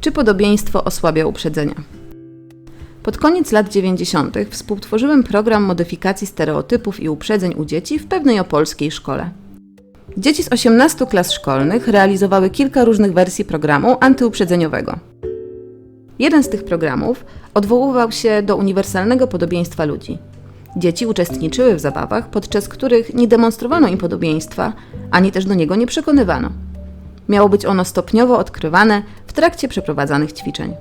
Czy podobieństwo osłabia uprzedzenia? Pod koniec lat 90. współtworzyłem program modyfikacji stereotypów i uprzedzeń u dzieci w pewnej opolskiej szkole. Dzieci z 18 klas szkolnych realizowały kilka różnych wersji programu antyuprzedzeniowego. Jeden z tych programów odwoływał się do uniwersalnego podobieństwa ludzi. Dzieci uczestniczyły w zabawach, podczas których nie demonstrowano im podobieństwa, ani też do niego nie przekonywano. Miało być ono stopniowo odkrywane w trakcie przeprowadzanych ćwiczeń.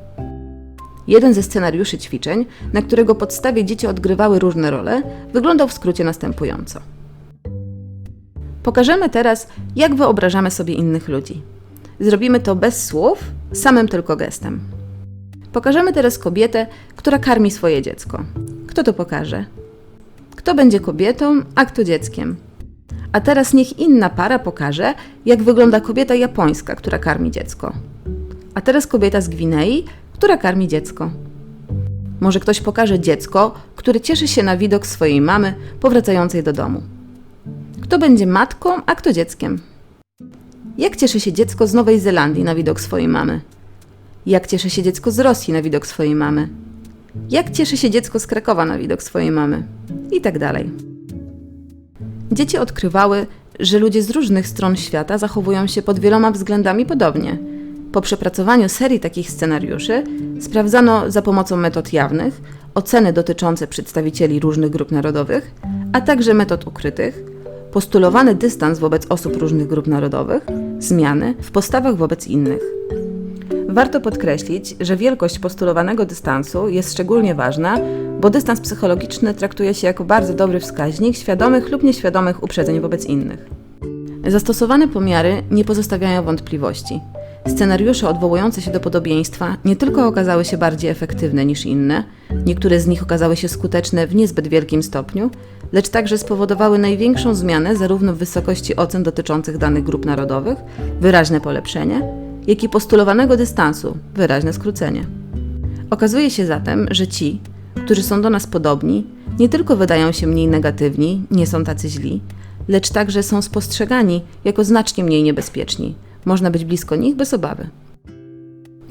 Jeden ze scenariuszy ćwiczeń, na którego podstawie dzieci odgrywały różne role, wyglądał w skrócie następująco. Pokażemy teraz, jak wyobrażamy sobie innych ludzi. Zrobimy to bez słów, samym tylko gestem. Pokażemy teraz kobietę, która karmi swoje dziecko. Kto to pokaże? Kto będzie kobietą, a kto dzieckiem? A teraz niech inna para pokaże, jak wygląda kobieta japońska, która karmi dziecko. A teraz kobieta z Gwinei, która karmi dziecko. Może ktoś pokaże dziecko, które cieszy się na widok swojej mamy powracającej do domu. Kto będzie matką, a kto dzieckiem? Jak cieszy się dziecko z Nowej Zelandii na widok swojej mamy? Jak cieszy się dziecko z Rosji na widok swojej mamy? Jak cieszy się dziecko z Krakowa na widok swojej mamy? I tak dalej. Dzieci odkrywały, że ludzie z różnych stron świata zachowują się pod wieloma względami podobnie. Po przepracowaniu serii takich scenariuszy sprawdzano za pomocą metod jawnych oceny dotyczące przedstawicieli różnych grup narodowych, a także metod ukrytych, postulowany dystans wobec osób różnych grup narodowych, zmiany w postawach wobec innych. Warto podkreślić, że wielkość postulowanego dystansu jest szczególnie ważna, bo dystans psychologiczny traktuje się jako bardzo dobry wskaźnik świadomych lub nieświadomych uprzedzeń wobec innych. Zastosowane pomiary nie pozostawiają wątpliwości. Scenariusze odwołujące się do podobieństwa nie tylko okazały się bardziej efektywne niż inne, niektóre z nich okazały się skuteczne w niezbyt wielkim stopniu, lecz także spowodowały największą zmianę zarówno w wysokości ocen dotyczących danych grup narodowych, wyraźne polepszenie, jak i postulowanego dystansu, wyraźne skrócenie. Okazuje się zatem, że ci, którzy są do nas podobni, nie tylko wydają się mniej negatywni, nie są tacy źli, lecz także są spostrzegani jako znacznie mniej niebezpieczni. Można być blisko nich bez obawy.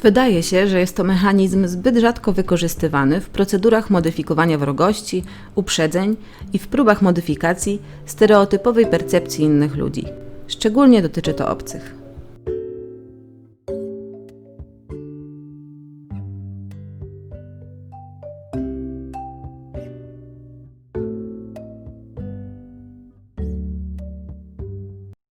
Wydaje się, że jest to mechanizm zbyt rzadko wykorzystywany w procedurach modyfikowania wrogości, uprzedzeń i w próbach modyfikacji stereotypowej percepcji innych ludzi. Szczególnie dotyczy to obcych.